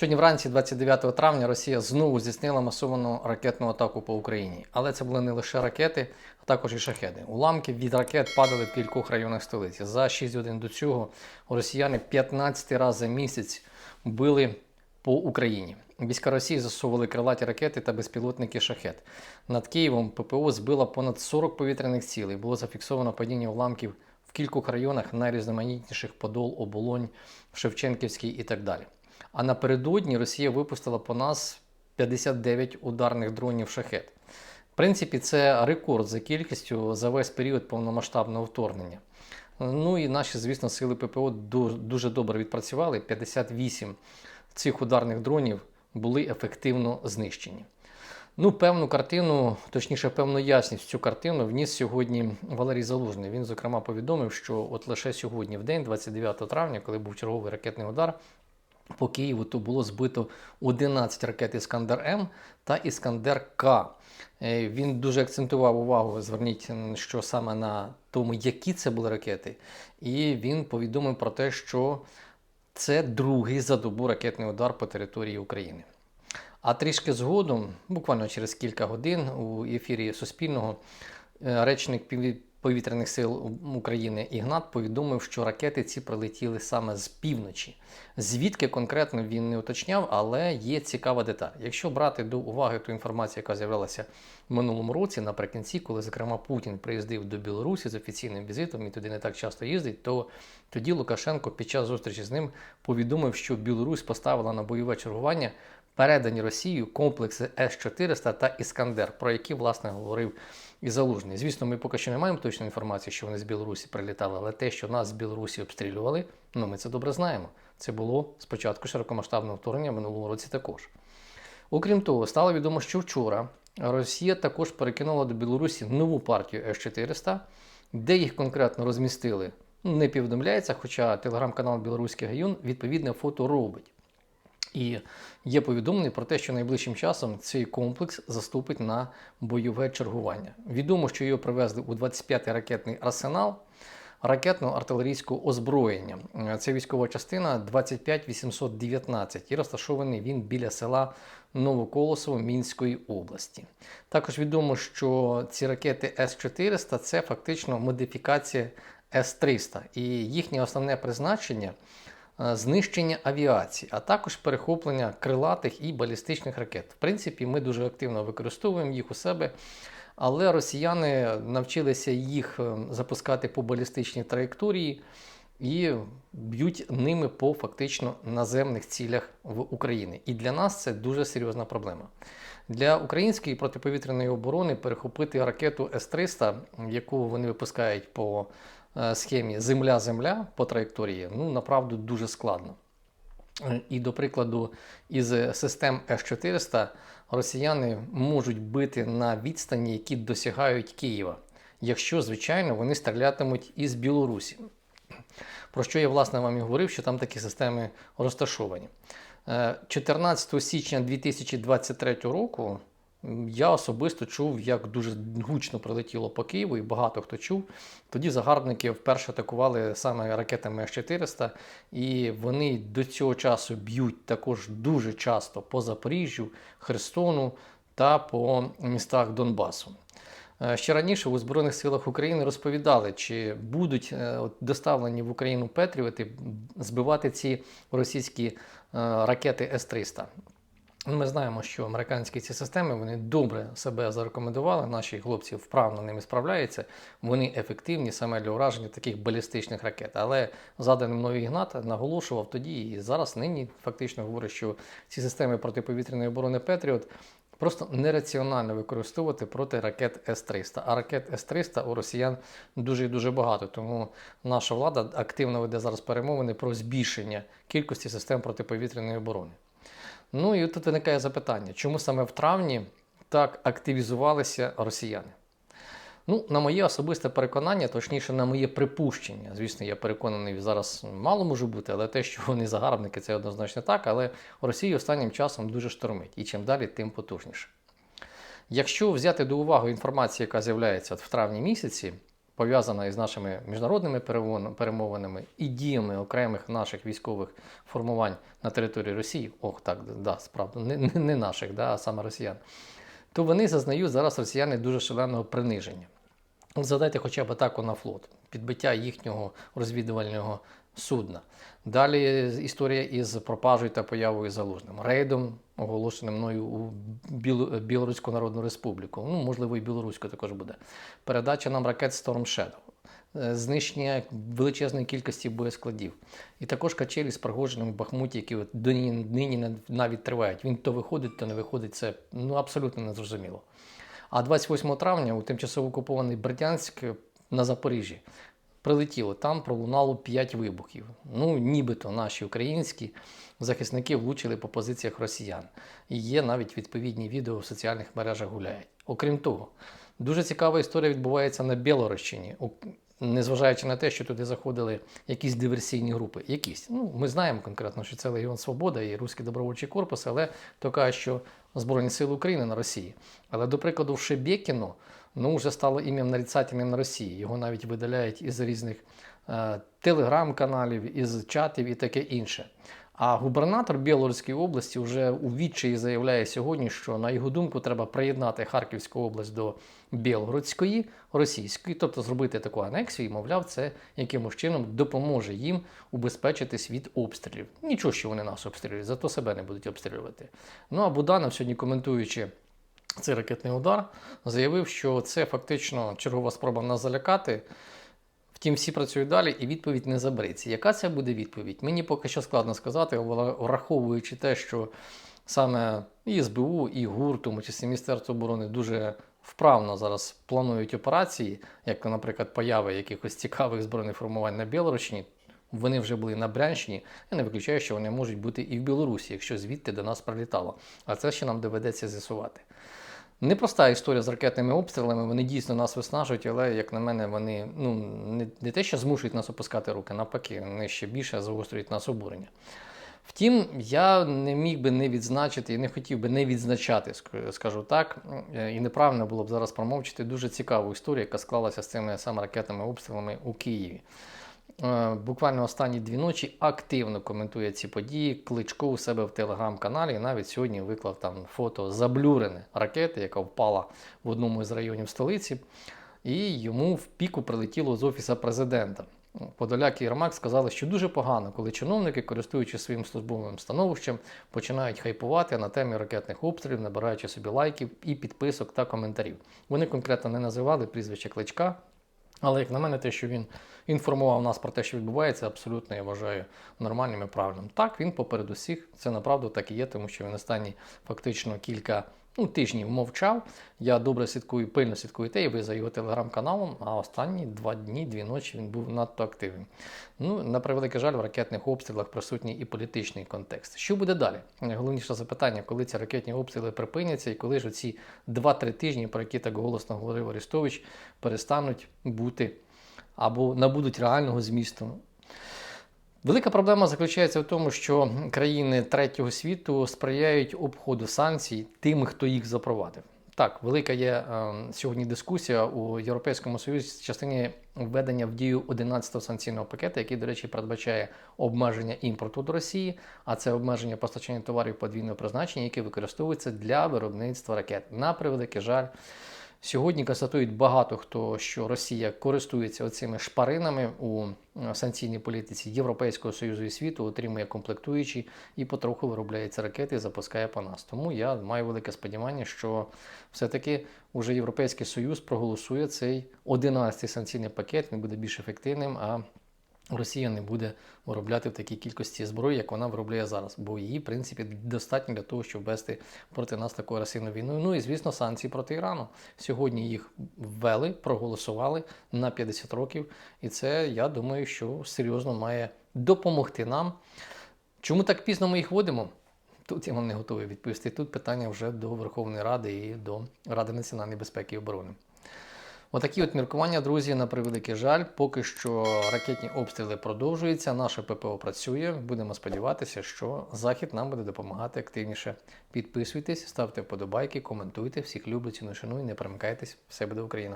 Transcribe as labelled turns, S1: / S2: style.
S1: Сьогодні вранці, 29 травня, Росія знову здійснила масовану ракетну атаку по Україні. Але це були не лише ракети, а також і шахеди. Уламки від ракет падали в кількох районах столиці. За 6 годин до цього росіяни 15 разів за місяць били по Україні. Війська Росії засовували крилаті ракети та безпілотники шахет. Над Києвом ППО збила понад 40 повітряних цілей. Було зафіксовано падіння уламків в кількох районах найрізноманітніших Подол, Оболонь, Шевченківський і так далі. А напередодні Росія випустила по нас 59 ударних дронів шахет. В принципі, це рекорд за кількістю за весь період повномасштабного вторгнення. Ну і наші, звісно, сили ППО дуже добре відпрацювали. 58 цих ударних дронів були ефективно знищені. Ну, певну картину, точніше, певну ясність цю картину вніс сьогодні Валерій Залужний. Він, зокрема, повідомив, що от лише сьогодні, в день, 29 травня, коли був черговий ракетний удар, по Києву то було збито 11 ракет Іскандер М та Іскандер К. Е, Він дуже акцентував увагу, зверніть, що саме на тому, які це були ракети. І він повідомив про те, що це другий за добу ракетний удар по території України. А трішки згодом, буквально через кілька годин, у ефірі Суспільного, е, речник повітряних сил України Ігнат повідомив, що ракети ці прилетіли саме з півночі. Звідки конкретно він не уточняв, але є цікава деталь. Якщо брати до уваги ту інформацію, яка з'явилася в минулому році, наприкінці, коли, зокрема, Путін приїздив до Білорусі з офіційним візитом і туди не так часто їздить, то тоді Лукашенко під час зустрічі з ним повідомив, що Білорусь поставила на бойове чергування передані Росією комплекси С-400 та Іскандер, про які, власне, говорив і Залужний. Звісно, ми поки що не маємо точної інформації, що вони з Білорусі прилітали, але те, що нас з Білорусі обстрілювали, ну ми це добре знаємо. Це було спочатку широкомасштабного вторгнення в минулому році також. Окрім того, стало відомо, що вчора Росія також перекинула до Білорусі нову партію С-400, де їх конкретно розмістили. Не повідомляється, хоча телеграм-канал Білоруський Гаюн відповідне фото робить. І є повідомлення про те, що найближчим часом цей комплекс заступить на бойове чергування. Відомо, що його привезли у 25-й ракетний арсенал ракетно-артилерійського озброєння. Це військова частина 25819 і розташований він біля села Новоколосово Мінської області. Також відомо, що ці ракети С-400 це фактично модифікація С-300, і їхнє основне призначення знищення авіації, а також перехоплення крилатих і балістичних ракет. В принципі, ми дуже активно використовуємо їх у себе. Але росіяни навчилися їх е, запускати по балістичній траєкторії і б'ють ними по фактично наземних цілях в Україні. І для нас це дуже серйозна проблема. Для української протиповітряної оборони перехопити ракету С-300, яку вони випускають по е, схемі Земля-Земля по траєкторії, ну направду дуже складно. І, до прикладу, із систем С-400 росіяни можуть бити на відстані, які досягають Києва, якщо, звичайно, вони стрілятимуть із Білорусі. Про що я, власне, вам і говорив, що там такі системи розташовані. Е, 14 січня 2023 року я особисто чув, як дуже гучно прилетіло по Києву, і багато хто чув. Тоді загарбники вперше атакували саме ракетами С-400, і вони до цього часу б'ють також дуже часто по Запоріжжю, Херсону та по містах Донбасу. Е, Ще раніше у Збройних силах України розповідали, чи будуть е, доставлені в Україну Петріоти збивати ці російські е, ракети С-300. Ну, Ми знаємо, що американські ці системи вони добре себе зарекомендували. Наші хлопці вправно ними справляються. Вони ефективні саме для ураження таких балістичних ракет. Але заданий мною Ігнат наголошував тоді і зараз нині фактично говорить, що ці системи протиповітряної оборони Петріот просто нераціонально використовувати проти ракет С-300. А ракет С-300 у росіян дуже і дуже багато. Тому наша влада активно веде зараз перемовини про збільшення кількості систем протиповітряної оборони. Ну і тут виникає запитання, чому саме в травні так активізувалися росіяни? Ну, на моє особисте переконання, точніше, на моє припущення. Звісно, я переконаний, зараз мало може бути, але те, що вони загарбники, це однозначно так. Але Росія останнім часом дуже штормить. І чим далі, тим потужніше. Якщо взяти до уваги інформацію, яка з'являється в травні місяці, пов'язана із нашими міжнародними перемовинами і діями окремих наших військових формувань на території Росії, ох, так, да, справді, не, не, наших, да, а саме росіян, то вони зазнають зараз росіяни дуже шаленого приниження. Задайте хоча б атаку на флот, підбиття їхнього розвідувального судна. Далі історія із пропажею та появою залужним, рейдом, оголошеним мною у Білоруську Народну Республіку. Ну, можливо, і білоруську також буде. Передача нам ракет Storm Shadow. е, Знищення величезної кількості боєскладів. І також качелі з Пригожиним в Бахмуті, які от нині навіть тривають. Він то виходить, то не виходить. Це ну, абсолютно незрозуміло. А 28 травня у тимчасово окупований Бердянськ на Запоріжжі прилетіло. Там пролунало 5 вибухів. Ну, нібито наші українські захисники влучили по позиціях росіян. І є навіть відповідні відео в соціальних мережах гуляють. Окрім того, дуже цікава історія відбувається на Білорощині. Незважаючи на те, що туди заходили якісь диверсійні групи, якісь. Ну, ми знаємо конкретно, що це Легіон Свобода і Руський добровольчий корпус, але то каже, що Збройні Сили України на Росії. Але, до прикладу, в Шебекіно ну, вже стало ім'ям нарицательним на Росії. Його навіть видаляють із різних е, телеграм-каналів, із чатів і таке інше. А губернатор Білоруської області вже у відчаї заявляє сьогодні, що на його думку треба приєднати Харківську область до Білгородської, російської, тобто зробити таку анексію, і мовляв, це якимось чином допоможе їм убезпечитись від обстрілів. Нічого, що вони нас обстрілюють, зато себе не будуть обстрілювати. Ну а Буданов сьогодні коментуючи цей ракетний удар, заявив, що це фактично чергова спроба нас залякати. Втім, всі працюють далі, і відповідь не забереться. Яка це буде відповідь? Мені поки що складно сказати, враховуючи те, що саме і СБУ, і ГУР, тому числі Міністерство оборони, дуже вправно зараз планують операції, як, наприклад, появи якихось цікавих збройних формувань на Білорусі. Вони вже були на Брянщині. Я не виключаю, що вони можуть бути і в Білорусі, якщо звідти до нас прилітало. А це ще нам доведеться з'ясувати. Непроста історія з ракетними обстрілами, вони дійсно нас виснажують, але, як на мене, вони ну, не, не те, що змушують нас опускати руки, навпаки, вони ще більше загострюють нас обурення. Втім, я не міг би не відзначити і не хотів би не відзначати, скажу так, е, і неправильно було б зараз промовчити дуже цікаву історію, яка склалася з цими саме ракетними обстрілами у Києві. Е, Буквально останні дві ночі активно коментує ці події. Кличко у себе в телеграм-каналі. Навіть сьогодні виклав там фото заблюрене ракети, яка впала в одному із районів столиці, і йому в піку прилетіло з офіса президента. Подоляк і Єрмак сказали, що дуже погано, коли чиновники, користуючись своїм службовим становищем, починають хайпувати на темі ракетних обстрілів, набираючи собі лайків і підписок та коментарів. Вони конкретно не називали прізвище кличка, але як на мене, те, що він інформував нас про те, що відбувається, абсолютно я вважаю нормальним і правильним. Так, він поперед усіх, це направду так і є, тому що він останні фактично кілька ну, тижнів мовчав. Я добре слідкую, пильно слідкую те, і ви за його телеграм-каналом, а останні два дні, дві ночі він був надто активним. Ну, на превеликий жаль, в ракетних обстрілах присутній і політичний контекст. Що буде далі? Найголовніше запитання, коли ці ракетні обстріли припиняться, і коли ж оці 2-3 тижні, про які так голосно говорив Арестович, перестануть бути або набудуть реального змісту. Велика проблема заключається в тому, що країни третього світу сприяють обходу санкцій тим, хто їх запровадив. Так, велика є е, сьогодні дискусія у Європейському Союзі в частині введення в дію 11-го санкційного пакету, який, до речі, передбачає обмеження імпорту до Росії, а це обмеження постачання товарів подвійного призначення, які використовуються для виробництва ракет. На превеликий жаль, Сьогодні констатують багато хто, що Росія користується оцими шпаринами у е, санкційній політиці Європейського союзу і світу, отримує комплектуючі і потроху виробляється ракети запускає по нас. Тому я маю велике сподівання, що все-таки уже Європейський Союз проголосує цей 11-й санкційний пакет, він буде більш ефективним. а Росія не буде виробляти в такій кількості зброї, як вона виробляє зараз, бо її, в принципі, достатньо для того, щоб вести проти нас таку агресивну війну. Ну і звісно, санкції проти Ірану. Сьогодні їх ввели, проголосували на 50 років, і це я думаю, що серйозно має допомогти нам. Чому так пізно ми їх вводимо? Тут я вам не готовий відповісти. Тут питання вже до Верховної Ради і до Ради національної безпеки і оборони. Отакі от міркування, друзі, на превеликий жаль, поки що ракетні обстріли продовжуються. Наше ППО працює. Будемо сподіватися, що Захід нам буде допомагати активніше. Підписуйтесь, ставте вподобайки, коментуйте. Всіх люблю, ціну і не перемикайтесь. Все буде Україна!